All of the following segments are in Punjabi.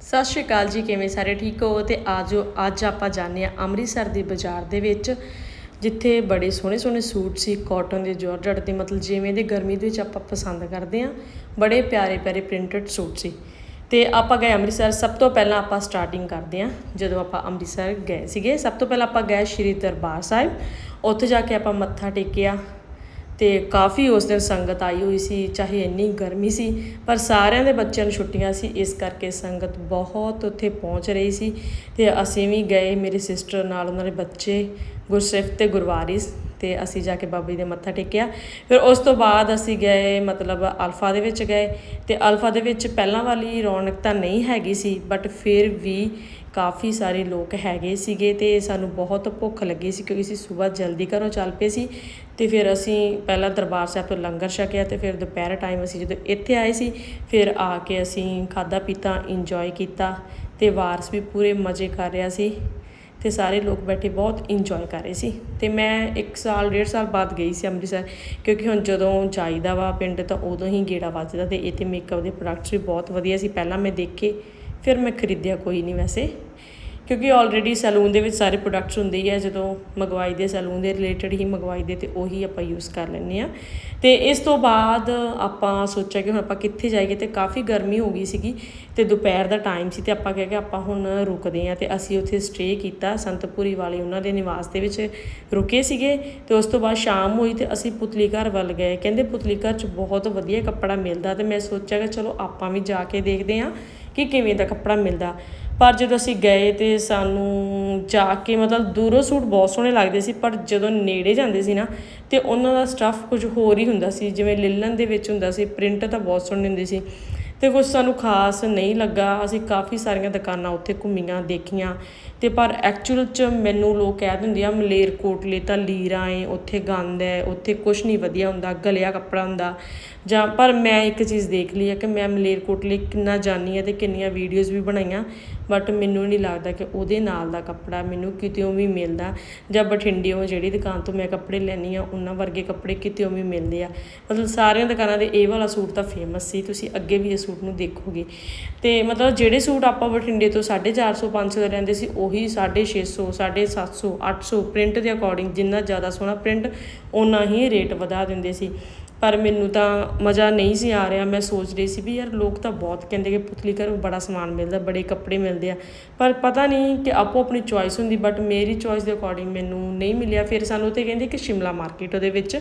ਸਤਿ ਸ਼੍ਰੀ ਅਕਾਲ ਜੀ, ਕਿਵੇਂ ਸਾਰੇ ਠੀਕ ਹੋ? ਤੇ ਆਜੋ, ਅੱਜ ਆਪਾਂ ਜਾਂਦੇ ਆ ਅੰਮ੍ਰਿਤਸਰ ਦੇ ਬਾਜ਼ਾਰ ਦੇ ਵਿੱਚ, ਜਿੱਥੇ ਬੜੇ ਸੋਹਣੇ ਸੋਹਣੇ ਸੂਟ ਸੀ ਕਾਟਨ ਦੇ ਜਾਰਜਟ ਦੇ, ਮਤਲਬ ਜਿਵੇਂ ਦੇ ਗਰਮੀ ਦੇ ਵਿੱਚ ਆਪਾਂ ਪਸੰਦ ਕਰਦੇ ਆ ਬੜੇ ਪਿਆਰੇ ਪਿਆਰੇ ਪ੍ਰਿੰਟਡ ਸੂਟ ਸੀ। ਤੇ ਆਪਾਂ ਗਏ ਅੰਮ੍ਰਿਤਸਰ, ਸਭ ਤੋਂ ਪਹਿਲਾਂ ਆਪਾਂ ਸਟਾਰਟਿੰਗ ਕਰਦੇ ਆ ਜਦੋਂ ਆਪਾਂ ਅੰਮ੍ਰਿਤਸਰ ਗਏ ਸੀਗੇ, ਸਭ ਤੋਂ ਪਹਿਲਾਂ ਆਪਾਂ ਗਏ ਸ਼੍ਰੀ ਦਰਬਾਰ ਸਾਹਿਬ, ਉੱਥੇ ਜਾ ਕੇ ਆਪਾਂ ਮੱਥਾ ਟੇਕਿਆ ਤੇ ਕਾਫੀ ਉਸ ਦਿਨ ਸੰਗਤ ਆਈ ਹੋਈ ਸੀ, ਚਾਹੇ ਇੰਨੀ ਗਰਮੀ ਸੀ, ਪਰ ਸਾਰਿਆਂ ਦੇ ਬੱਚਿਆਂ ਨੂੰ ਛੁੱਟੀਆਂ ਸੀ, ਇਸ ਕਰਕੇ ਸੰਗਤ ਬਹੁਤ ਉੱਥੇ ਪਹੁੰਚ ਰਹੀ ਸੀ ਤੇ ਅਸੀਂ ਵੀ ਗਏ, ਮੇਰੇ ਸਿਸਟਰ ਨਾਲ, ਉਹਨਾਂ ਦੇ ਬੱਚੇ, ਗੁਰਸਿੱਖ ਤੇ ਗੁਰਵਾਰਿਸ। ਤੇ ਅਸੀਂ ਜਾ ਕੇ ਬਾਬਾ ਜੀ ਦੇ ਮੱਥਾ ਟੇਕਿਆ। ਫਿਰ ਉਸ ਤੋਂ ਬਾਅਦ ਅਸੀਂ ਗਏ, ਮਤਲਬ ਅਲਫਾ ਦੇ ਵਿੱਚ ਗਏ। ਤੇ ਅਲਫਾ ਦੇ ਵਿੱਚ ਪਹਿਲਾਂ ਵਾਲੀ ਰੌਣਕ ਤਾਂ ਨਹੀਂ ਹੈਗੀ ਸੀ ਬਟ ਫਿਰ ਵੀ ਕਾਫੀ ਸਾਰੇ ਲੋਕ ਹੈਗੇ ਸੀਗੇ ਤੇ ਸਾਨੂੰ ਬਹੁਤ ਭੁੱਖ ਲੱਗੀ ਸੀ ਕਿਉਂਕਿ ਅਸੀਂ ਸਵੇਰ ਜਲਦੀ ਘਰੋਂ ਚੱਲ ਪਏ ਸੀ। ਤੇ ਫਿਰ ਅਸੀਂ ਪਹਿਲਾਂ ਦਰਬਾਰ ਸਾਹਿਬ ਤੋਂ ਲੰਗਰ ਛਕਿਆ ਤੇ ਫਿਰ ਦੁਪਹਿਰ ਟਾਈਮ ਅਸੀਂ ਜਦੋਂ ਇੱਥੇ ਆਏ ਸੀ, ਫਿਰ ਆ ਕੇ ਅਸੀਂ ਖਾਦਾ ਪੀਤਾ ਇੰਜੋਏ ਕੀਤਾ ਤੇ ਵਾਰਸ ਵੀ ਪੂਰੇ ਮਜ਼ੇ ਕਰ ਰਿਹਾ ਸੀ। ਅਤੇ ਸਾਰੇ ਲੋਕ ਬੈਠੇ ਬਹੁਤ ਇੰਜੋਏ ਕਰ ਰਹੇ ਸੀ। ਅਤੇ ਮੈਂ ਇੱਕ ਸਾਲ, ਡੇਢ ਸਾਲ ਬਾਅਦ ਗਈ ਸੀ ਅੰਮ੍ਰਿਤਸਰ, ਕਿਉਂਕਿ ਹੁਣ ਜਦੋਂ ਜਾਈਦਾ ਵਾ ਪਿੰਡ ਤਾਂ ਉਦੋਂ ਹੀ ਗੇੜਾ ਵੱਜਦਾ ਅਤੇ ਇੱਥੇ ਮੇਕਅਪ ਦੇ ਪ੍ਰੋਡਕਟਸ ਵੀ ਬਹੁਤ ਵਧੀਆ ਸੀ। ਪਹਿਲਾਂ ਮੈਂ ਦੇਖੇ, ਫਿਰ ਮੈਂ ਖਰੀਦਿਆ ਕੋਈ ਨਹੀਂ ਵੈਸੇ। ਕਿਉਂਕਿ ਆਲਰੇਡੀ ਸੈਲੂਨ ਦੇ ਵਿੱਚ ਸਾਰੇ ਪ੍ਰੋਡਕਟਸ ਹੁੰਦੇ ਹੀ ਆ, ਜਦੋਂ ਮੰਗਵਾਈ ਦੇ ਸੈਲੂਨ ਦੇ ਰਿਲੇਟਡ ਹੀ ਮੰਗਵਾਈ ਦੇ ਤੇ ਉਹੀ ਆਪਾਂ ਯੂਜ਼ ਕਰ ਲੈਂਦੇ ਆ ਤੇ ਇਸ ਤੋਂ ਬਾਅਦ ਆਪਾਂ ਸੋਚਿਆ ਕਿ ਹੁਣ ਆਪਾਂ ਕਿੱਥੇ ਜਾਈਏ ਤੇ ਕਾਫੀ ਗਰਮੀ ਹੋ ਗਈ ਸੀਗੀ ਤੇ ਦੁਪਹਿਰ ਦਾ ਟਾਈਮ ਸੀ ਤੇ ਆਪਾਂ ਕਿਹਾ ਕਿ ਆਪਾਂ ਹੁਣ ਰੁਕਦੇ ਆ ਤੇ ਅਸੀਂ ਉੱਥੇ ਸਟੇ ਕੀਤਾ। ਸੰਤਪੁਰੀ ਵਾਲੇ ਉਹਨਾਂ ਦੇ ਨਿਵਾਸ ਦੇ ਵਿੱਚ ਰੁਕੇ ਸੀਗੇ ਤੇ ਉਸ ਤੋਂ ਬਾਅਦ ਸ਼ਾਮ ਹੋਈ ਤੇ ਅਸੀਂ ਪੁਤਲੀ ਘਰ ਵੱਲ ਗਏ। ਕਹਿੰਦੇ ਪੁਤਲੀ ਘਰ 'ਚ ਬਹੁਤ ਵਧੀਆ ਕੱਪੜਾ ਮਿਲਦਾ ਤੇ ਮੈਂ ਸੋਚਿਆ ਕਿ ਚਲੋ ਆਪਾਂ ਵੀ ਜਾ ਕੇ ਦੇਖਦੇ ਆ ਕਿ ਕਿਵੇਂ ਦਾ ਕੱਪੜਾ ਮਿਲਦਾ। ਪਰ ਜਦੋਂ ਅਸੀਂ ਗਏ ਤੇ ਸਾਨੂੰ ਜਾ ਕੇ ਮਤਲਬ ਦੂਰੋਂ ਸੂਟ ਬਹੁਤ ਸੋਹਣੇ ਲੱਗਦੇ ਸੀ, ਪਰ ਜਦੋਂ ਨੇੜੇ ਜਾਂਦੇ ਸੀ ਨਾ, ਤੇ ਉਹਨਾਂ ਦਾ ਸਟੱਫ ਕੁਝ ਹੋਰ ਹੀ ਹੁੰਦਾ ਸੀ, ਜਿਵੇਂ ਲਿਲਨ ਦੇ ਵਿੱਚ ਹੁੰਦਾ ਸੀ ਪ੍ਰਿੰਟ ਤਾਂ ਬਹੁਤ ਸੋਹਣੇ ਹੁੰਦੇ ਸੀ। ਤੇ ਕੁਝ ਸਾਨੂੰ ਖਾਸ ਨਹੀਂ ਲੱਗਾ। ਅਸੀਂ ਕਾਫੀ ਸਾਰੀਆਂ ਦੁਕਾਨਾਂ ਉੱਥੇ ਘੁੰਮੀਆਂ, ਦੇਖੀਆਂ। ਤੇ ਪਰ ਐਕਚੁਅਲ ਚ ਮੈਨੂੰ ਲੋਕ ਕਹਿ ਦਿੰਦੇ ਆ, ਮਲੇਰ ਕੋਟਲੇ ਤਾਂ ਲੀਰਾਂ ਏ ਉੱਥੇ ਗੰਦ ਹੈ ਉੱਥੇ ਕੁਝ ਨਹੀਂ ਵਧੀਆ ਹੁੰਦਾ, ਗਲਿਆ ਕੱਪੜਾ ਹੁੰਦਾ। ਜਾਂ ਪਰ ਮੈਂ ਇੱਕ ਚੀਜ਼ ਦੇਖ ਲਈ ਹੈ ਕਿ ਮੈਂ ਮਲੇਰ ਕੋਟਲੇ ਕਿੰਨਾ ਜਾਣੀ ਆ ਤੇ ਕਿੰਨੀਆਂ ਵੀਡੀਓਜ਼ ਵੀ ਬਣਾਈਆਂ ਬਟ ਮੈਨੂੰ ਨਹੀਂ ਲੱਗਦਾ ਕਿ ਉਹਦੇ ਨਾਲ ਦਾ ਕੱਪੜਾ ਮੈਨੂੰ ਕਿਤੇੋਂ ਵੀ ਮਿਲਦਾ। ਜਾਂ ਬਠਿੰਡਿਓਂ ਜਿਹੜੀ ਦੁਕਾਨ ਤੋਂ ਮੈਂ ਕੱਪੜੇ ਲੈਣੀ ਆ, ਉਹਨਾਂ ਵਰਗੇ ਕੱਪੜੇ ਕਿਤੇੋਂ ਵੀ ਮਿਲਦੇ ਆ। ਮਤਲਬ ਸਾਰੀਆਂ ਦੁਕਾਨਾਂ ਦੇ ਇਹ ਵਾਲਾ ਸੂਟ ਤਾਂ ਫੇਮਸ ਸੀ, ਤੁਸੀਂ ਅੱਗੇ ਵੀ ਇਸ ਸੂਟ ਨੂੰ ਦੇਖੋਗੇ। ਤੇ ਮਤਲਬ ਜਿਹੜੇ ਸੂਟ ਆਪਾਂ ਬਠਿੰਡੇ ਤੋਂ 450 500 ਦੇ ਲੈਂਦੇ ਸੀ, ਉਹੀ 650 750 800 ਪ੍ਰਿੰਟ ਦੇ ਅਕੋਰਡਿੰਗ ਜਿੰਨਾ ਜ਼ਿਆਦਾ ਸੋਹਣਾ ਪ੍ਰਿੰਟ ਓਨਾ ਹੀ ਰੇਟ ਵਧਾ ਦਿੰਦੇ ਸੀ। ਪਰ ਮੈਨੂੰ ਤਾਂ ਮਜ਼ਾ ਨਹੀਂ ਸੀ ਆ ਰਿਹਾ। ਮੈਂ ਸੋਚ ਰਹੀ ਸੀ ਵੀ ਯਾਰ ਲੋਕ ਤਾਂ ਬਹੁਤ ਕਹਿੰਦੇ ਕਿ ਪੁਤਲੀ ਘਰ ਬੜਾ ਸਮਾਨ ਮਿਲਦਾ, ਬੜੇ ਕੱਪੜੇ ਮਿਲਦੇ ਆ। ਪਰ ਪਤਾ ਨਹੀਂ ਕਿ ਆਪੋ ਆਪਣੀ ਚੋਇਸ ਹੁੰਦੀ ਬਟ ਮੇਰੀ ਚੋਇਸ ਦੇ ਅਕੋਰਡਿੰਗ ਮੈਨੂੰ ਨਹੀਂ ਮਿਲਿਆ। ਫਿਰ ਸਾਨੂੰ ਉੱਥੇ ਕਹਿੰਦੇ ਕਿ ਸ਼ਿਮਲਾ ਮਾਰਕੀਟ ਉਹਦੇ ਵਿੱਚ।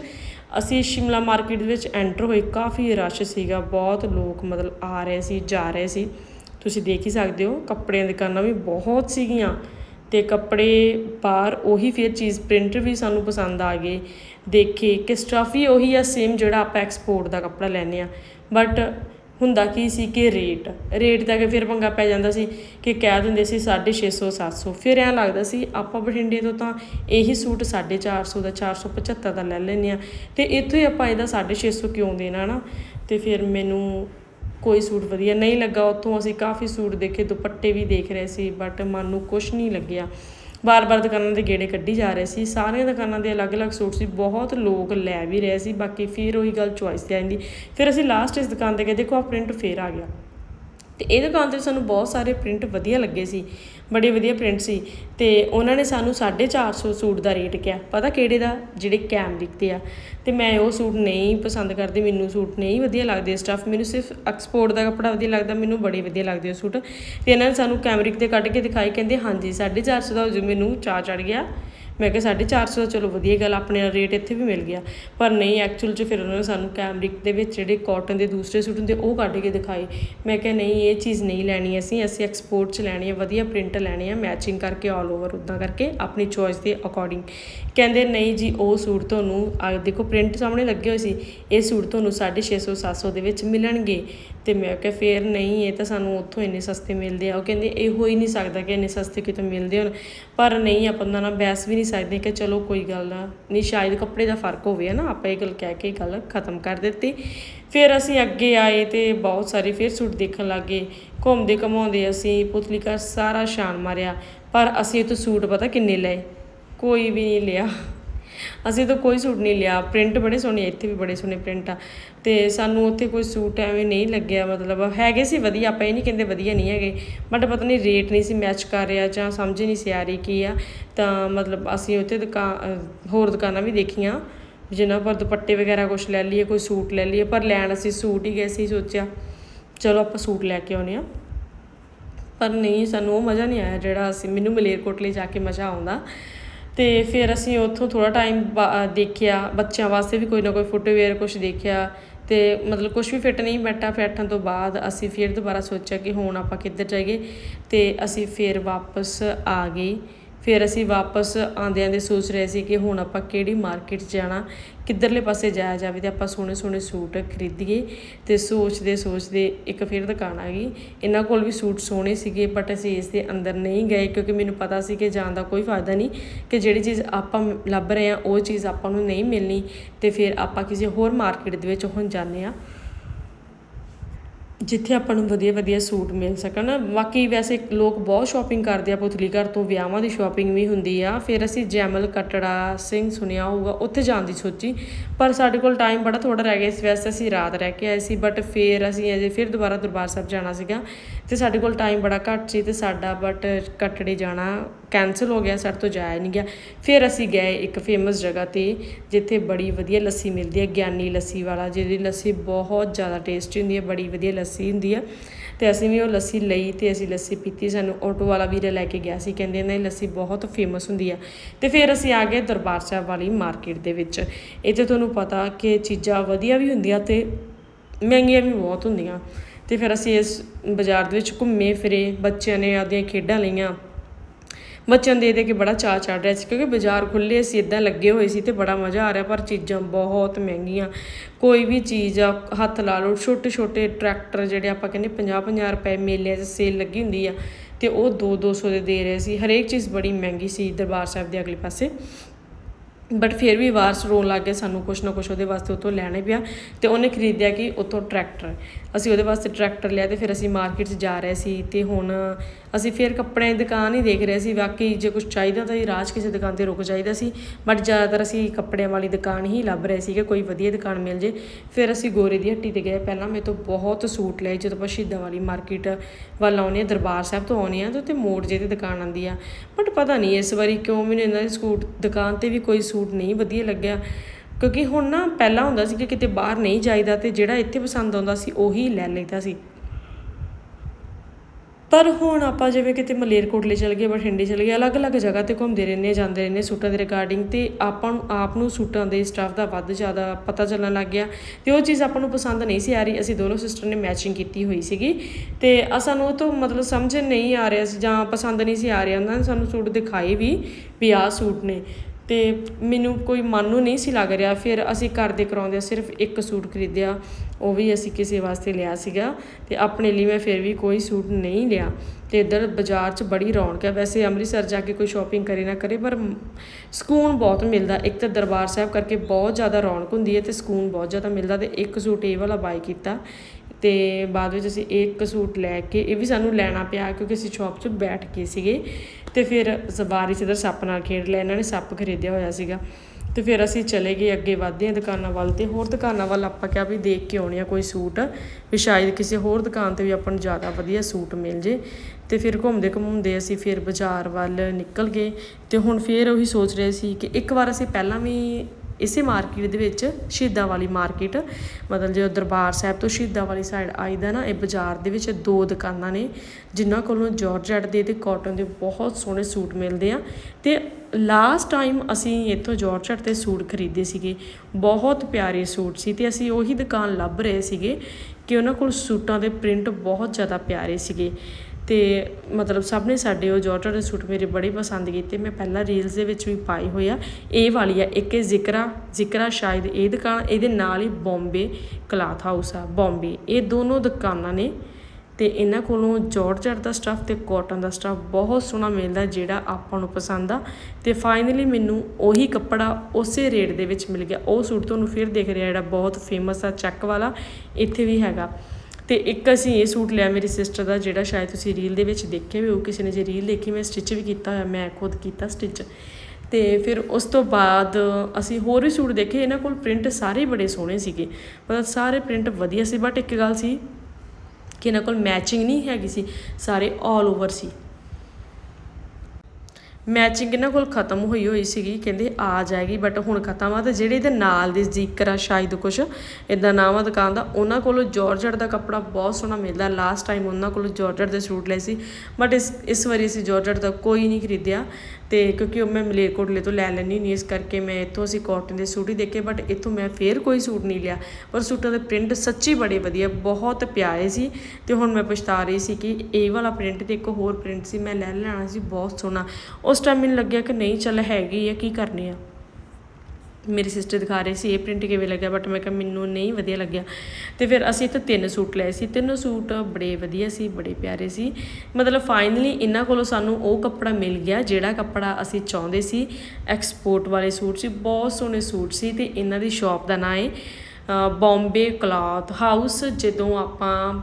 ਅਸੀਂ ਸ਼ਿਮਲਾ ਮਾਰਕੀਟ ਦੇ ਵਿੱਚ ਐਂਟਰ ਹੋਏ, ਕਾਫੀ ਰਸ਼ ਸੀਗਾ। ਬਹੁਤ ਲੋਕ ਮਤਲਬ ਆ ਰਹੇ ਸੀ, ਜਾ ਰਹੇ ਸੀ। ਤੁਸੀਂ ਦੇਖ ਹੀ ਸਕਦੇ ਹੋ, ਕੱਪੜਿਆਂ ਦੀ ਦੁਕਾਨਾਂ ਵੀ ਬਹੁਤ ਸੀਗੀਆਂ। ਅਤੇ ਕੱਪੜੇ ਬਾਹਰ ਉਹੀ ਫਿਰ ਚੀਜ਼ ਪ੍ਰਿੰਟ ਵੀ ਸਾਨੂੰ ਪਸੰਦ ਆ ਗਏ। ਦੇਖੇ ਕਿ ਸਟਫ ਹੀ ਉਹੀ ਆ ਸੇਮ ਜਿਹੜਾ ਆਪਾਂ ਐਕਸਪੋਰਟ ਦਾ ਕੱਪੜਾ ਲੈਂਦੇ ਹਾਂ। ਬਟ ਹੁੰਦਾ ਕੀ ਸੀ ਕਿ ਰੇਟ ਰੇਟ ਦਾ ਕਿ ਫਿਰ ਪੰਗਾ ਪੈ ਜਾਂਦਾ ਸੀ ਕਿ ਕਹਿ ਦਿੰਦੇ ਸੀ 650 700 ਫਿਰ ਐਂ ਲੱਗਦਾ ਸੀ, ਆਪਾਂ ਬਠਿੰਡੇ ਤੋਂ ਤਾਂ ਇਹੀ ਸੂਟ 450 ਦਾ 475 ਦਾ ਲੈ ਲੈਨੇ ਆ ਤੇ ਇੱਥੋਂ ਹੀ ਆਪਾਂ ਇਹਦਾ 650 ਕਿਉਂ ਦੇਣਾ ਨਾ? ਤੇ ਫਿਰ ਮੈਨੂੰ ਕੋਈ ਸੂਟ ਵਧੀਆ ਨਹੀਂ ਲੱਗਾ, ਉੱਥੋਂ ਅਸੀਂ ਕਾਫੀ ਸੂਟ ਦੇਖੇ, ਦੁਪੱਟੇ ਵੀ ਦੇਖ ਰਹੇ ਸੀ ਬਟ ਮਨ ਨੂੰ ਕੁਝ ਨਹੀਂ ਲੱਗਿਆ। ਬਾਰ-ਬਾਰ ਦੁਕਾਨਾਂ ਦੇ ਗੇੜੇ ਕੱਢੀ ਜਾ ਰਹੇ ਸੀ। ਸਾਰੀਆਂ ਦੁਕਾਨਾਂ ਦੇ ਅਲੱਗ-ਅਲੱਗ ਸੂਟ ਸੀ, ਬਹੁਤ ਲੋਕ ਲੈ ਵੀ ਰਹੇ ਸੀ, ਬਾਕੀ ਫਿਰ ਉਹੀ ਗੱਲ ਚੁਆਇਸ ਤੇ ਆਂਦੀ ਫਿਰ ਅਸੀਂ ਲਾਸਟ ਇਸ ਦੁਕਾਨ ਤੇ ਗਏ, ਦੇਖੋ ਆ ਪ੍ਰਿੰਟ ਫੇਰ ਆ ਗਿਆ। ਤੇ ਇਹ ਦੁਕਾਨ ਤੇ ਸਾਨੂੰ ਬਹੁਤ ਸਾਰੇ ਪ੍ਰਿੰਟ ਵਧੀਆ ਲੱਗੇ ਸੀ, ਬੜੇ ਵਧੀਆ ਪ੍ਰਿੰਟ ਸੀ ਤੇ ਉਹਨਾਂ ਨੇ ਸਾਨੂੰ 450 ਸੂਟ ਦਾ ਰੇਟ ਕਿਹਾ। ਪਤਾ ਕਿਹੜੇ ਦਾ? ਜਿਹੜੇ ਕੈਮਰਿਕ ਤੇ ਆ। ਤੇ ਮੈਂ ਉਹ ਸੂਟ ਨਹੀਂ ਪਸੰਦ ਕਰਦੀ, ਮੈਨੂੰ ਸੂਟ ਨਹੀਂ ਵਧੀਆ ਲੱਗਦੇ ਸਟਫ ਮੈਨੂੰ ਸਿਰਫ ਐਕਸਪੋਰਟ ਦਾ ਕੱਪੜਾ ਵਧੀਆ ਲੱਗਦਾ, ਮੈਨੂੰ ਬੜੇ ਵਧੀਆ ਲੱਗਦੇ ਉਹ ਸੂਟ। ਤੇ ਇਹਨਾਂ ਨੇ ਸਾਨੂੰ ਕੈਮਰਿਕ ਤੇ ਕੱਢ ਕੇ ਦਿਖਾਈ ਕਹਿੰਦੇ ਹਾਂਜੀ 450 ਦਾ ਜੋ ਮੈਨੂੰ ਚਾਹ ਚੜ ਗਿਆ। ਮੈਂ ਕਿਹਾ 450 ਦਾ ਚਲੋ ਵਧੀਆ ਗੱਲ, ਆਪਣੇ ਰੇਟ ਇੱਥੇ ਵੀ ਮਿਲ ਗਿਆ। ਪਰ ਨਹੀਂ ਐਕਚੁਅਲ 'ਚ ਫਿਰ ਉਹਨਾਂ ਨੇ ਸਾਨੂੰ ਕੈਮਰਿਕ ਦੇ ਵਿੱਚ ਜਿਹੜੇ ਕਾਟਨ ਦੇ ਦੂਸਰੇ ਸੂਟ ਹੁੰਦੇ, ਉਹ ਕੱਢ ਕੇ ਦਿਖਾਏ। ਮੈਂ ਕਿਹਾ ਨਹੀਂ, ਇਹ ਚੀਜ਼ ਨਹੀਂ ਲੈਣੀ ਅਸੀਂ ਅਸੀਂ ਐਕਸਪੋਰਟ 'ਚ ਲੈਣੀ ਹੈ ਵਧੀਆ ਪ੍ਰਿੰਟ ਲੈਣੇ ਆ ਮੈਚਿੰਗ ਕਰਕੇ ਆਲ ਓਵਰ ਉਦਾਂ ਕਰਕੇ ਆਪਣੀ ਚੋਇਸ ਦੇ ਅਕੋਰਡਿੰਗ ਕਹਿੰਦੇ, ਨਹੀਂ ਜੀ, ਉਹ ਸੂਟ ਤੁਹਾਨੂੰ, ਆ ਦੇਖੋ ਪ੍ਰਿੰਟ ਸਾਹਮਣੇ ਲੱਗੇ ਹੋਏ ਸੀ, ਇਹ ਸੂਟ ਤੁਹਾਨੂੰ 650 700 ਦੇ ਵਿੱਚ ਮਿਲਣਗੇ। ਤੇ ਮੈਂ ਕਿਹਾ, ਫੇਰ ਨਹੀਂ, ਇਹ ਤਾਂ ਸਾਨੂੰ ਉੱਥੋਂ ਇੰਨੇ ਸਸਤੇ ਮਿਲਦੇ ਆ। ਉਹ ਕਹਿੰਦੇ, ਇਹ ਹੋ ਹੀ ਨਹੀਂ ਸਕਦਾ ਕਿ ਇੰਨੇ ਸਸਤੇ ਕਿਤੇ ਮਿਲਦੇ ਹੋਣ। ਪਰ ਨਹੀਂ, ਆਪਾਂ ਉਹਨਾਂ ਨਾਲ ਬਹਿਸ ਵੀ ਨਹੀਂ ਸਕਦੇ ਕਿ ਚਲੋ, ਕੋਈ ਗੱਲ ਨਾ, ਨਹੀਂ, ਸ਼ਾਇਦ ਕੱਪੜੇ ਦਾ ਫ਼ਰਕ ਹੋਵੇ ਨਾ ਆਪਾਂ ਇਹ ਗੱਲ ਕਹਿ ਕੇ ਗੱਲ ਖਤਮ ਕਰ ਦਿੱਤੀ। ਫਿਰ ਅਸੀਂ ਅੱਗੇ ਆਏ ਤੇ ਬਹੁਤ ਸਾਰੇ ਫਿਰ ਸੂਟ ਦੇਖਣ ਲੱਗੇ। ਘੁੰਮਦੇ ਘਮਾਉਂਦੇ ਅਸੀਂ ਪੁਤਲੀ ਘਰ ਸਾਰਾ ਸ਼ਾਨ ਮਾਰਿਆ, ਪਰ ਅਸੀਂ ਇਹ ਤੋਂ ਸੂਟ ਪਤਾ ਕਿੰਨੇ ਲਏ? ਕੋਈ ਵੀ ਨਹੀਂ ਲਿਆ। ਅਸੀਂ ਤਾਂ ਕੋਈ ਸੂਟ ਨਹੀਂ ਲਿਆ। ਪ੍ਰਿੰਟ ਬੜੇ ਸੋਹਣੇ, ਇੱਥੇ ਵੀ ਬੜੇ ਸੋਹਣੇ ਪ੍ਰਿੰਟ ਆ। ਤੇ ਸਾਨੂੰ ਉੱਥੇ ਕੋਈ ਸੂਟ ਐਵੇਂ ਨਹੀਂ ਲੱਗਿਆ, ਮਤਲਬ ਹੈਗੇ ਸੀ ਵਧੀਆ, ਆਪਾਂ ਇਹ ਨਹੀਂ ਕਹਿੰਦੇ ਵਧੀਆ ਨਹੀਂ ਹੈਗੇ ਬਟ ਪਤਾ ਨਹੀਂ ਰੇਟ ਨਹੀਂ ਸੀ ਮੈਚ ਕਰ ਰਿਹਾ ਜਾਂ ਸਮਝ ਨਹੀਂ ਸੀ ਆ ਰਹੀ ਕੀ ਆ। ਤਾਂ ਮਤਲਬ ਅਸੀਂ ਉੱਥੇ ਦੁਕਾਨ ਹੋਰ ਦੁਕਾਨਾਂ ਵੀ ਦੇਖੀਆਂ ਜਿਨ੍ਹਾਂ ਪਰ ਦੁਪੱਟੇ ਵਗੈਰਾ ਕੁਝ ਲੈ ਲਈਏ, ਕੋਈ ਸੂਟ ਲੈ ਲਈਏ, ਪਰ ਲੈਣ ਅਸੀਂ ਸੂਟ ਹੀ ਗਏ ਸੀ ਸੋਚਿਆ, ਚਲੋ ਆਪਾਂ ਸੂਟ ਲੈ ਕੇ ਆਉਨੇ ਆ ਪਰ ਨਹੀਂ, ਸਾਨੂੰ ਉਹ ਮਜ਼ਾ ਨਹੀਂ ਆਇਆ ਜਿਹੜਾ ਅਸੀਂ, ਮੈਨੂੰ ਮਲੇਰਕੋਟਲੇ ਜਾ ਕੇ ਮਜ਼ਾ ਆਉਂਦਾ। ਤੇ ਫਿਰ ਅਸੀਂ ਉੱਥੋਂ ਥੋੜਾ ਟਾਈਮ ਦੇਖਿਆ, ਬੱਚਿਆਂ ਵਾਸਤੇ ਵੀ ਕੋਈ ਨਾ ਕੋਈ ਫੁੱਟਵੇਅਰ ਕੁਝ ਦੇਖਿਆ ਤੇ ਮਤਲਬ ਕੁਝ ਵੀ ਫਿੱਟ ਨਹੀਂ ਬੈਠਾ ਬੈਠਣ ਤੋਂ ਬਾਅਦ ਅਸੀਂ ਫਿਰ ਦੁਬਾਰਾ ਸੋਚਿਆ ਕਿ ਹੁਣ ਆਪਾਂ ਕਿੱਧਰ ਜਾਈਏ ਤੇ ਅਸੀਂ ਫਿਰ ਵਾਪਸ ਆ ਗਏ। ਫਿਰ ਅਸੀਂ ਵਾਪਸ ਆਂਦਿਆਂ ਦੇ ਸੋਚ ਰਹੇ ਸੀ ਕਿ ਹੁਣ ਆਪਾਂ ਕਿਹੜੀ ਮਾਰਕੀਟ ਜਾਣਾ, ਕਿੱਧਰਲੇ ਪਾਸੇ ਜਾਇਆ ਜਾਵੇ ਤੇ ਆਪਾਂ ਸੋਹਣੇ ਸੋਹਣੇ ਸੂਟ ਖਰੀਦੀਏ ਤੇ ਸੋਚਦੇ ਸੋਚਦੇ ਇੱਕ ਫਿਰ ਦੁਕਾਨ ਆ ਗਈ। ਇਹਨਾਂ ਕੋਲ ਵੀ ਸੂਟ ਸੋਹਣੇ ਸੀਗੇ ਬਟ ਅਸੀਂ ਇਸ ਦੇ ਅੰਦਰ ਨਹੀਂ ਗਏ ਕਿਉਂਕਿ ਮੈਨੂੰ ਪਤਾ ਸੀ ਕਿ ਜਾਣ ਦਾ ਕੋਈ ਫਾਇਦਾ ਨਹੀਂ ਕਿ ਜਿਹੜੀ ਚੀਜ਼ ਆਪਾਂ ਲੱਭ ਰਹੇ ਆ ਉਹ ਚੀਜ਼ ਆਪਾਂ ਨੂੰ ਨਹੀਂ ਮਿਲਣੀ ਤੇ ਫਿਰ ਆਪਾਂ ਕਿਸੇ ਹੋਰ ਮਾਰਕੀਟ ਦੇ ਵਿੱਚ ਹੁਣ ਜਾਂਦੇ ਆ ਜਿੱਥੇ ਆਪਾਂ ਨੂੰ ਵਧੀਆ ਵਧੀਆ ਸੂਟ ਮਿਲ ਸਕਣ। ਬਾਕੀ ਵੈਸੇ ਲੋਕ ਬਹੁਤ ਸ਼ਾਪਿੰਗ ਕਰਦੇ ਆ ਪੁਤਲੀ ਘਰ ਤੋਂ, ਵਿਆਹਾਂ ਦੀ ਸ਼ਾਪਿੰਗ ਵੀ ਹੁੰਦੀ ਆ। ਫਿਰ ਅਸੀਂ ਜੈਮਲ ਕਟੜਾ ਸਿੰਘ ਸੁਣਿਆ ਹੋਊਗਾ, ਉੱਥੇ ਜਾਣ ਦੀ ਸੋਚੀ। ਪਰ ਸਾਡੇ ਕੋਲ ਟਾਈਮ ਬੜਾ ਥੋੜਾ ਰਹਿ ਗਿਆ, ਇਸ ਵੈਸੇ ਅਸੀਂ ਰਾਤ ਰਹਿ ਕੇ ਆਏ ਸੀ ਬਟ ਫਿਰ ਅਸੀਂ ਅਜੇ ਫਿਰ ਦੁਬਾਰਾ ਦਰਬਾਰ ਸਾਹਿਬ ਜਾਣਾ ਸੀਗਾ। ਅਤੇ ਸਾਡੇ ਕੋਲ ਟਾਈਮ ਬੜਾ ਘੱਟ ਸੀ ਅਤੇ ਸਾਡਾ ਬਟ ਕਟੜੇ ਜਾਣਾ ਕੈਂਸਲ ਹੋ ਗਿਆ, ਸਾਡੇ ਤੋਂ ਜਾਇਆ ਨਹੀਂ ਗਿਆ। ਫਿਰ ਅਸੀਂ ਗਏ ਇੱਕ ਫੇਮਸ ਜਗ੍ਹਾ ਤੇ, ਜਿੱਥੇ ਬੜੀ ਵਧੀਆ ਲੱਸੀ ਮਿਲਦੀ ਹੈ, ਗਿਆਨੀ ਲੱਸੀ ਵਾਲਾ, ਜਿਹਦੀ ਲੱਸੀ ਬਹੁਤ ਜ਼ਿਆਦਾ ਟੇਸਟੀ ਹੁੰਦੀ ਹੈ, ਬੜੀ ਵਧੀਆ ਲੱਸੀ ਹੁੰਦੀ ਹੈ। ਤੇ ਅਸੀਂ ਵੀ ਉਹ ਲੱਸੀ ਲਈ ਤੇ ਅਸੀਂ ਲੱਸੀ ਪੀਤੀ, ਸਾਨੂੰ ਆਟੋ ਵਾਲਾ ਵੀਰੇ ਲੈ ਕੇ ਗਿਆ ਸੀ, ਕਹਿੰਦੇ ਇਹਨਾਂ ਦੀ ਲੱਸੀ ਬਹੁਤ ਫੇਮਸ ਹੁੰਦੀ ਆ। ਤੇ ਫਿਰ ਅਸੀਂ ਆ ਗਏ ਦਰਬਾਰ ਸਾਹਿਬ ਵਾਲੀ ਮਾਰਕੀਟ ਦੇ ਵਿੱਚ। ਇੱਥੇ ਤੁਹਾਨੂੰ ਪਤਾ ਕਿ ਚੀਜ਼ਾਂ ਵਧੀਆ ਵੀ ਹੁੰਦੀਆਂ ਤੇ ਮਹਿੰਗੀਆਂ ਵੀ ਬਹੁਤ ਹੁੰਦੀਆਂ। ਤੇ ਫਿਰ ਅਸੀਂ ਇਸ ਬਾਜ਼ਾਰ ਦੇ ਵਿੱਚ ਘੁੰਮੇ, ਫਿਰੇ, ਬੱਚਿਆਂ ਨੇ ਆਪਦੀਆਂ ਖੇਡਾਂ ਲਈਆਂ। ਬੱਚਿਆਂ ਨੂੰ ਦੇ ਦੇ ਕੇ ਬੜਾ ਚਾਅ ਚੜ ਰਿਹਾ ਸੀ, ਕਿਉਂਕਿ ਬਾਜ਼ਾਰ ਖੁੱਲੇ ਸੀ ਇਦਾਂ ਲੱਗੇ ਹੋਏ ਸੀ ਤੇ ਬੜਾ ਮਜ਼ਾ ਆ ਰਿਹਾ, ਪਰ ਚੀਜ਼ਾਂ ਬਹੁਤ ਮਹਿੰਗੀਆਂ। ਕੋਈ ਵੀ ਚੀਜ਼ ਆ, ਹੱਥ ਲਾ ਲਓ ਛੋਟੇ ਛੋਟੇ ਟਰੈਕਟਰ ਜਿਹੜੇ ਆਪਾਂ ਕਹਿੰਦੇ 50 50 ਰੁਪਏ ਮੇਲੇ 'ਚ ਸੇਲ ਲੱਗੀ ਹੁੰਦੀ ਆ, ਤੇ ਉਹ 2 200 ਦੇ ਦੇ ਰਹੇ ਸੀ। ਹਰੇਕ ਚੀਜ਼ ਬੜੀ ਮਹਿੰਗੀ ਸੀ ਦਰਬਾਰ ਸਾਹਿਬ ਦੇ ਅਗਲੇ ਪਾਸੇ। ਬਟ ਫਿਰ ਵੀ ਵਾਰਸ ਰੋਣ ਲੱਗ ਗਏ ਸਾਨੂੰ ਕੁਛ ਨਾ ਕੁਛ ਉਹਦੇ ਵਾਸਤੇ ਉਤੋਂ ਲੈਣਾ ਪਿਆ ਤੇ ਉਹਨੇ ਖਰੀਦਿਆ ਕਿ ਉਤੋਂ ਟਰੈਕਟਰ। ਅਸੀਂ ਉਹਦੇ ਵਾਸਤੇ ਟਰੈਕਟਰ ਲਿਆ ਤੇ ਫਿਰ ਅਸੀਂ ਮਾਰਕੀਟ 'ਚ ਜਾ ਰਹੇ ਸੀ ਤੇ ਹੁਣ ਅਸੀਂ ਫਿਰ ਕੱਪੜਿਆਂ ਦੀ ਦੁਕਾਨ ਹੀ ਦੇਖ ਰਹੇ ਸੀ, ਬਾਕੀ ਜੇ ਕੁਝ ਚਾਹੀਦਾ ਤਾਂ ਰਾਹ 'ਚ ਕਿਸੇ ਦੁਕਾਨ ਤੇ ਰੁਕ ਜਾਈਦਾ ਸੀ ਬਟ ਜ਼ਿਆਦਾਤਰ ਅਸੀਂ ਕੱਪੜਿਆਂ ਵਾਲੀ ਦੁਕਾਨ ਹੀ ਲੱਭ ਰਹੇ ਸੀਗੇ, ਕੋਈ ਵਧੀਆ ਦੁਕਾਨ ਮਿਲ ਜੇ। ਫਿਰ ਅਸੀਂ ਗੋਰੇ ਦੀ ਹੱਟੀ ਤੇ ਗਏ, ਪਹਿਲਾਂ ਮੇਰੇ ਤੋਂ ਬਹੁਤ ਸੂਟ ਲਏ, ਜਦੋਂ ਆਪਾਂ ਸ਼ਹੀਦਾਂ ਵਾਲੀ ਮਾਰਕੀਟ ਵੱਲ ਆਉਨੇ ਆ ਦਰਬਾਰ ਸਾਹਿਬ ਤੋਂ ਆਉਨੇ ਆ ਤੇ ਉੱਥੇ ਮੋੜ ਜੇ ਦੀ ਦੁਕਾਨ ਆਂਦੀ ਆ। ਬਟ ਪਤਾ ਨਹੀਂ ਇਸ ਵਾਰੀ ਕਿਉਂ ਮੈਨੂੰ ਇਹਨਾਂ ਦੀ ਸੂਟ, ਦੁਕਾਨ ਤੇ ਵੀ ਕੋਈ ਸੂਟ ਨਹੀਂ ਵਧੀਆ ਲੱਗਿਆ। ਕਿਉਂਕਿ ਹੁਣ ਨਾ ਪਹਿਲਾਂ ਹੁੰਦਾ ਸੀ ਕਿ ਕਿਤੇ ਬਾਹਰ ਨਹੀਂ ਜਾਈਦਾ ਤੇ ਜਿਹੜਾ ਇੱਥੇ ਪਸੰਦ ਆਉਂਦਾ ਸੀ ਉਹੀ ਲੈ ਲਈਦਾ ਸੀ। ਪਰ ਹੁਣ ਆਪਾਂ ਜਿਵੇਂ ਕਿਤੇ ਮਲੇਰਕੋਟਲੇ ਚਲ ਗਏ, ਬਠਿੰਡੇ ਚਲ ਗਏ, ਅਲੱਗ-ਅਲੱਗ ਜਗ੍ਹਾ ਤੇ ਘੁੰਮਦੇ ਰਹਿੰਦੇ, ਜਾਂਦੇ ਰਹਿੰਦੇ, ਸੂਟਾਂ ਦੇ ਰਿਗਾਰਡਿੰਗ ਤੇ ਆਪਾਂ ਨੂੰ ਆਪ ਨੂੰ ਸੂਟਾਂ ਦੇ ਸਟਾਫ ਦਾ ਵੱਧ ਜ਼ਿਆਦਾ ਪਤਾ ਚੱਲਣ ਲੱਗ ਗਿਆ ਤੇ ਉਹ ਚੀਜ਼ ਆਪਾਂ ਨੂੰ ਪਸੰਦ ਨਹੀਂ ਸੀ ਆ ਰਹੀ। ਅਸੀਂ ਦੋਨੋਂ ਸਿਸਟਰ ਨੇ ਮੈਚਿੰਗ ਕੀਤੀ ਹੋਈ ਸੀਗੀ ਤੇ ਸਾਨੂੰ ਉਹ ਤੋਂ ਮਤਲਬ ਸਮਝ ਨਹੀਂ ਆ ਰਿਹਾ ਸੀ ਜਾਂ ਪਸੰਦ ਨਹੀਂ ਸੀ ਆ ਰਿਹਾ। ਉਹਨਾਂ ਨੇ ਸਾਨੂੰ ਸੂਟ ਦਿਖਾਏ ਵੀ ਵੀ ਆਹ ਸੂਟ ਨੇ। ਅਤੇ ਮੈਨੂੰ ਕੋਈ ਮਨ ਨੂੰ ਨਹੀਂ ਸੀ ਲੱਗ ਰਿਹਾ। ਫਿਰ ਅਸੀਂ ਘਰ ਦੇ ਕਰਾਉਂਦੇ ਸਿਰਫ ਇੱਕ ਸੂਟ ਖਰੀਦਿਆ। ਉਹ ਵੀ ਅਸੀਂ ਕਿਸੇ ਵਾਸਤੇ ਲਿਆ ਸੀਗਾ ਅਤੇ ਆਪਣੇ ਲਈ ਮੈਂ ਫਿਰ ਵੀ ਕੋਈ ਸੂਟ ਨਹੀਂ ਲਿਆ। ਅਤੇ ਇੱਧਰ ਬਾਜ਼ਾਰ 'ਚ ਬੜੀ ਰੌਣਕ ਹੈ। ਵੈਸੇ ਅੰਮ੍ਰਿਤਸਰ ਜਾ ਕੇ ਕੋਈ ਸ਼ਾਪਿੰਗ ਕਰੇ ਨਾ ਕਰੇ, ਪਰ ਸਕੂਨ ਬਹੁਤ ਮਿਲਦਾ। ਇੱਕ ਤਾਂ ਦਰਬਾਰ ਸਾਹਿਬ ਕਰਕੇ ਬਹੁਤ ਜ਼ਿਆਦਾ ਰੌਣਕ ਹੁੰਦੀ ਹੈ ਅਤੇ ਸਕੂਨ ਬਹੁਤ ਜ਼ਿਆਦਾ ਮਿਲਦਾ ਅਤੇ ਇੱਕ ਸੂਟ ਇਹ ਵਾਲਾ ਬਾਈ ਕੀਤਾ। ਅਤੇ ਬਾਅਦ ਵਿੱਚ ਅਸੀਂ ਇੱਕ ਸੂਟ ਲੈ ਕੇ, ਇਹ ਵੀ ਸਾਨੂੰ ਲੈਣਾ ਪਿਆ ਕਿਉਂਕਿ ਅਸੀਂ ਸ਼ਾਪ 'ਚ ਬੈਠ ਕੇ ਸੀਗੇ। ਅਤੇ ਫਿਰ ਜ਼ਬਾਰੀ ਚ ਸੱਪ ਨਾਲ ਖੇਡ ਲਿਆ, ਇਹਨਾਂ ਨੇ ਸੱਪ ਖਰੀਦਿਆ ਹੋਇਆ ਸੀਗਾ। ਤੇ ਫਿਰ ਅਸੀਂ ਚਲੇ ਗਏ ਅੱਗੇ ਵਧਦੇ ਹਾਂ ਦੁਕਾਨਾਂ ਵੱਲ ਤੇ ਹੋਰ ਦੁਕਾਨਾਂ ਵੱਲ ਆਪਾਂ ਕਿਹਾ ਵੀ ਦੇਖ ਕੇ ਆਉਣੇ ਆ ਕੋਈ ਸੂਟ, ਵੀ ਸ਼ਾਇਦ ਕਿਸੇ ਹੋਰ ਦੁਕਾਨ ਤੇ ਵੀ ਆਪਾਂ ਨੂੰ ਜ਼ਿਆਦਾ ਵਧੀਆ ਸੂਟ ਮਿਲ ਜੇ। ਤੇ ਫਿਰ ਘੁੰਮਦੇ ਘੁੰਮਦੇ ਅਸੀਂ ਫਿਰ ਬਾਜ਼ਾਰ ਵੱਲ ਨਿਕਲ ਗਏ ਤੇ ਹੁਣ ਫਿਰ ਉਹੀ ਸੋਚ ਰਹੇ ਸੀ ਕਿ ਇੱਕ ਵਾਰ ਅਸੀਂ ਪਹਿਲਾਂ ਵੀ ਇਸੇ ਮਾਰਕੀਟ ਦੇ ਵਿੱਚ ਸ਼ਹੀਦਾਂ ਵਾਲੀ ਮਾਰਕੀਟ, ਮਤਲਬ ਜਦੋਂ ਦਰਬਾਰ ਸਾਹਿਬ ਤੋਂ ਸ਼ਹੀਦਾਂ ਵਾਲੀ ਸਾਈਡ ਆਈਦਾ ਨਾ, ਇਹ ਬਾਜ਼ਾਰ ਦੇ ਵਿੱਚ ਦੋ ਦੁਕਾਨਾਂ ਨੇ, ਜਿਨ੍ਹਾਂ ਕੋਲੋਂ ਜਾਰਜਟ ਦੇ ਤੇ ਕਾਟਨ ਦੇ ਬਹੁਤ ਸੋਹਣੇ ਸੂਟ ਮਿਲਦੇ ਆ। ਤੇ ਲਾਸਟ ਟਾਈਮ ਅਸੀਂ ਇੱਥੋਂ ਜਾਰਜਟ ਤੇ ਸੂਟ ਖਰੀਦੇ ਸੀਗੇ, ਬਹੁਤ ਪਿਆਰੇ ਸੂਟ ਸੀ ਤੇ ਅਸੀਂ ਉਹੀ ਦੁਕਾਨ ਲੱਭ ਰਹੇ ਸੀਗੇ ਕਿ ਉਹਨਾਂ ਕੋਲ ਸੂਟਾਂ ਦੇ ਪ੍ਰਿੰਟ ਬਹੁਤ ਜ਼ਿਆਦਾ ਪਿਆਰੇ ਸੀਗੇ। ਅਤੇ ਮਤਲਬ ਸਭ ਨੇ ਸਾਡੇ ਉਹ ਜਾਰਜਟ ਦੇ ਸੂਟ ਮੇਰੇ ਬੜੇ ਪਸੰਦ ਕੀਤੇ, ਮੈਂ ਪਹਿਲਾਂ ਰੀਲਸ ਦੇ ਵਿੱਚ ਵੀ ਪਾਏ ਹੋਏ ਆ। ਇਹ ਵਾਲੀ ਆ, ਇੱਕ ਇਹ ਜ਼ਿਕਰਾ ਜ਼ਿਕਰਾ ਸ਼ਾਇਦ ਇਹ ਦੁਕਾਨ, ਇਹਦੇ ਨਾਲ ਹੀ ਬੰਬੇ ਕਲਾਥ ਹਾਊਸ ਆ ਬੰਬੇ ਇਹ ਦੋਨੋਂ ਦੁਕਾਨਾਂ ਨੇ ਤੇ ਇਹਨਾਂ ਕੋਲੋਂ ਜਾਰਜਟ ਦਾ ਸਟੱਫ ਤੇ ਕਾਟਨ ਦਾ ਸਟੱਫ ਬਹੁਤ ਸੋਹਣਾ ਮਿਲਦਾ ਜਿਹੜਾ ਆਪਾਂ ਨੂੰ ਪਸੰਦ ਆ। ਤੇ ਫਾਈਨਲੀ ਮੈਨੂੰ ਉਹੀ ਕੱਪੜਾ ਉਸੇ ਰੇਟ ਦੇ ਵਿੱਚ ਮਿਲ ਗਿਆ। ਉਹ ਸੂਟ ਤੁਹਾਨੂੰ ਫਿਰ ਦੇਖ ਰਿਹਾ ਜਿਹੜਾ ਬਹੁਤ ਫੇਮਸ ਆ, ਚੱਕ ਵਾਲਾ। ਇੱਥੇ ਵੀ ਹੈਗਾ। ਤੇ ਇੱਕ ਅਸੀਂ ਇਹ ਸੂਟ ਲਿਆ ਮੇਰੀ ਸਿਸਟਰ ਦਾ, ਜਿਹੜਾ ਸ਼ਾਇਦ ਤੁਸੀਂ ਰੀਲ ਦੇ ਵਿੱਚ ਦੇਖਿਆ ਵੀ ਉਹ ਕਿਸੇ ਨੇ ਜੇ ਰੀਲ ਦੇਖੀ, ਮੈਂ ਸਟਿਚ ਵੀ ਕੀਤਾ ਹੋਇਆ, ਮੈਂ ਖੁਦ ਕੀਤਾ ਸਟਿਚ ਤੇ ਫਿਰ ਉਸ ਤੋਂ ਬਾਅਦ ਅਸੀਂ ਹੋਰ ਵੀ ਸੂਟ ਦੇਖੇ, ਇਹਨਾਂ ਕੋਲ ਪ੍ਰਿੰਟ ਸਾਰੇ ਬੜੇ ਸੋਹਣੇ ਸੀਗੇ। ਮਤਲਬ ਸਾਰੇ ਪ੍ਰਿੰਟ ਵਧੀਆ ਸੀ ਬਟ ਇੱਕ ਗੱਲ ਸੀ ਕਿ ਇਹਨਾਂ ਕੋਲ ਮੈਚਿੰਗ ਨਹੀਂ ਹੈਗੀ ਸੀ, ਸਾਰੇ ਆਲ ਓਵਰ ਸੀ। ਮੈਚਿੰਗ ਇਹਨਾਂ ਕੋਲ ਖਤਮ ਹੋਈ ਹੋਈ ਸੀਗੀ, ਕਹਿੰਦੇ ਆ ਜਾਏਗੀ ਬਟ ਹੁਣ ਖਤਮ ਆ ਤੇ ਜਿਹੜੇ ਇਹਦੇ ਨਾਲ ਦੇ ਜ਼ਿਕਰ ਆ ਸ਼ਾਇਦ ਕੁਛ ਇਦਾਂ ਨਾਮ ਆ ਦੁਕਾਨ ਦਾ, ਉਹਨਾਂ ਕੋਲੋਂ ਜਾਰਜਟ ਦਾ ਕੱਪੜਾ ਬਹੁਤ ਸੋਹਣਾ ਮਿਲਦਾ ਲਾਸਟ ਟਾਈਮ ਉਹਨਾਂ ਕੋਲੋਂ ਜਾਰਜਟ ਦੇ ਸੂਟ ਲਏ ਸੀ ਬਟ ਇਸ ਇਸ ਵਾਰੀ ਅਸੀਂ ਜਾਰਜਟ ਦਾ ਕੋਈ ਨਹੀਂ ਖਰੀਦਿਆ। ਤੇ ਕਿਉਂਕਿ ਉਹ ਮੈਂ ਮਲੇਰਕੋਟਲੇ ਤੋਂ ਲੈ ਲੈਣੀ ਨਹੀਂ ਇਸ ਕਰਕੇ ਮੈਂ ਇੱਥੋਂ ਅਸੀਂ ਕਾਟਨ ਦੇ ਸੂਟ ਹੀ ਦੇਖੇ ਬਟ ਇੱਥੋਂ ਮੈਂ ਫੇਰ ਕੋਈ ਸੂਟ ਨਹੀਂ ਲਿਆ। ਪਰ ਸੂਟਾਂ ਦੇ ਪ੍ਰਿੰਟ ਸੱਚੀ ਬੜੇ ਵਧੀਆ, ਬਹੁਤ ਪਿਆਰੇ ਸੀ। ਤੇ ਹੁਣ ਮੈਂ ਪਛਤਾ ਰਹੀ ਸੀ ਕਿ ਇਹ ਵਾਲਾ ਪ੍ਰਿੰਟ ਤੇ ਇੱਕ ਹੋਰ ਪ੍ਰਿੰਟ ਸੀ, ਮੈਂ ਲੈ ਲੈਣਾ ਸੀ, ਬਹੁਤ ਸੋਹਣਾ। ਉਸ ਟਾਈਮ ਮੈਨੂੰ ਲੱਗਿਆ ਕਿ ਨਹੀਂ, ਚੱਲ ਹੈਗੀ ਆ, ਕੀ ਕਰਨੀ ਆ? ਮੇਰੀ ਸਿਸਟਰ ਦਿਖਾ ਰਹੀ ਸੀ, ਇਹ ਪ੍ਰਿੰਟ ਕਿਵੇਂ ਲੱਗਿਆ ਬਟ ਮੈਂ ਕਿਹਾ ਮੈਨੂੰ ਨਹੀਂ ਵਧੀਆ ਲੱਗਿਆ। ਤੇ ਫਿਰ ਅਸੀਂ ਇੱਥੇ ਤਿੰਨ ਸੂਟ ਲਏ ਸੀ। ਤਿੰਨੋਂ ਸੂਟ ਬੜੇ ਵਧੀਆ ਸੀ, ਬੜੇ ਪਿਆਰੇ ਸੀ। ਮਤਲਬ ਫਾਈਨਲੀ ਇਹਨਾਂ ਕੋਲੋਂ ਸਾਨੂੰ ਉਹ ਕੱਪੜਾ ਮਿਲ ਗਿਆ, ਜਿਹੜਾ ਕੱਪੜਾ ਅਸੀਂ ਚਾਹੁੰਦੇ ਸੀ। ਐਕਸਪੋਰਟ ਵਾਲੇ ਸੂਟ ਸੀ, ਬਹੁਤ ਸੋਹਣੇ ਸੂਟ ਸੀ ਤੇ ਇਹਨਾਂ ਦੀ ਸ਼ਾਪ ਦਾ ਨਾਂ ਹੈ ਬੰਬੇ ਕਲਾਥ ਹਾਊਸ ਜਦੋਂ ਆਪਾਂ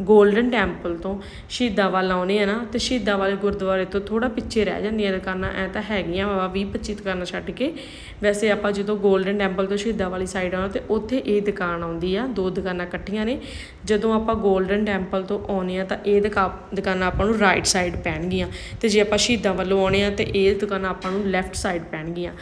ਗੋਲਡਨ ਟੈਂਪਲ ਤੋਂ ਸ਼ਹੀਦਾਂ ਵੱਲ ਆਉਨੇ ਆ ਨਾ, ਤੇ ਸ਼ਹੀਦਾਂ ਵਾਲੇ ਗੁਰਦੁਆਰੇ ਤੋਂ ਥੋੜਾ ਪਿੱਛੇ ਰਹਿ ਜਾਂਦੀਆਂ ਦੁਕਾਨਾਂ ਐ ਤਾਂ ਹੈਗੀਆਂ ਵਾ 20 25 ਦੁਕਾਨਾਂ ਛੱਡ ਕੇ। ਵੈਸੇ ਆਪਾਂ ਜਦੋਂ ਗੋਲਡਨ ਟੈਂਪਲ ਤੋਂ ਸ਼ਹੀਦਾਂ ਵਾਲੀ ਸਾਈਡ ਆਉਣਾ ਤੇ ਉੱਥੇ ਇਹ ਦੁਕਾਨ ਆਉਂਦੀ ਆ, ਦੋ ਦੁਕਾਨਾਂ ਇਕੱਠੀਆਂ ਨੇ। ਜਦੋਂ ਆਪਾਂ ਗੋਲਡਨ ਟੈਂਪਲ ਤੋਂ ਆਉਨੇ ਆ, ਤਾਂ ਇਹ ਦੁਕਾ- ਦੁਕਾਨਾਂ ਆਪਾਂ ਨੂੰ ਰਾਈਟ ਸਾਈਡ ਪੈਣਗੀਆਂ। ਤੇ ਜੇ ਆਪਾਂ ਸ਼ਹੀਦਾਂ ਵੱਲੋਂ ਆਉਨੇ ਆ, ਤੇ ਇਹ ਦੁਕਾਨਾਂ ਆਪਾਂ ਨੂੰ ਲੈਫਟ ਸਾਈਡ ਪੈਣਗੀਆਂ।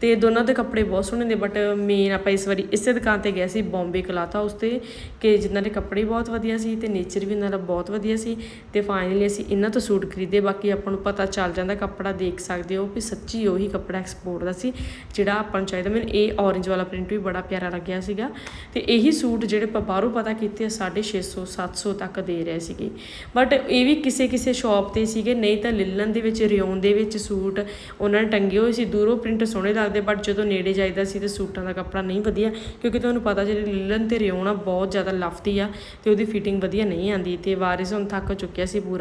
ਤੇ ਦੋਨਾਂ ਦੇ ਕੱਪੜੇ ਬਹੁਤ ਸੋਹਣੇ ਨੇ ਬਟ ਮੇਨ ਆਪਾਂ ਇਸ ਵਾਰੀ ਇਸੇ ਦੁਕਾਨ ਤੇ ਗਏ ਸੀ ਬੰਬੇ ਕਲਾਥ ਹਾਊਸ ਤੇ, ਕਿ ਜਿਨ੍ਹਾਂ ਦੇ ਕੱਪੜੇ ਬਹੁਤ ਵਧੀਆ ਸੀ, ਤੇ ਨੇਚਰ ਵੀ ਇਹਨਾਂ ਦਾ ਬਹੁਤ ਵਧੀਆ ਸੀ ਤੇ ਫਾਈਨਲੀ ਅਸੀਂ ਇਹਨਾਂ ਤੋਂ ਸੂਟ ਖਰੀਦੇ, ਬਾਕੀ ਆਪਾਂ ਨੂੰ ਪਤਾ ਚੱਲ ਜਾਂਦਾ ਕੱਪੜਾ ਦੇਖ ਸਕਦੇ ਹੋ ਵੀ ਸੱਚੀ ਉਹੀ ਕੱਪੜਾ ਐਕਸਪੋਰਟ ਦਾ ਸੀ, ਜਿਹੜਾ ਆਪਾਂ ਨੂੰ ਚਾਹੀਦਾ। ਮੈਨੂੰ ਇਹ orange ਵਾਲਾ ਪ੍ਰਿੰਟ ਵੀ ਬੜਾ ਪਿਆਰਾ ਲੱਗਿਆ ਸੀਗਾ ਤੇ ਇਹੀ ਸੂਟ ਜਿਹੜੇ ਆਪਾਂ ਬਾਹਰੋਂ ਪਤਾ ਕੀਤੇ ਆ 650 700 ਤੱਕ ਦੇ ਰਹੇ ਸੀਗੇ। ਬਟ ਇਹ ਵੀ ਕਿਸੇ ਕਿਸੇ ਸ਼ਾਪ ਤੇ ਸੀਗੇ, ਨਹੀਂ ਤਾਂ ਲਿਲਨ ਦੇ ਵਿੱਚ ਰਿਓਨ ਦੇ ਵਿੱਚ ਸੂਟ ਉਹਨਾਂ ਨੇ ਟੰਗੇ ਹੋਏ ਸੀ, ਦੂਰੋਂ ਪ੍ਰਿੰਟ ਸੋਹਣੇ ਲੱਗਦੇ ਬਟ ਜਦੋਂ ਨੇੜੇ ਜਾਈਦਾ ਸੀ ਤੇ ਸੂਟਾਂ ਦਾ ਕੱਪੜਾ ਨਹੀਂ ਵਧੀਆ, ਕਿਉਂਕਿ ਤੁਹਾਨੂੰ ਪਤਾ ਜਿਹੜੇ ਲਿਲਨ ਤੇ ਰਿਓਨ ਆ, ਬਹੁਤ ਜ਼ਿਆਦਾ ਲਫਤੀ ਆ ਤੇ ਉਹਦੀ ਫਿਟਿੰਗ ਵਧੀਆ ਨਹੀਂ ਆਉਂਦੀ ਤੇ ਵਾਰਿਸ ਹੁਣ ਥੱਕ ਚੁੱਕਿਆ ਸੀ ਪੂਰਾ।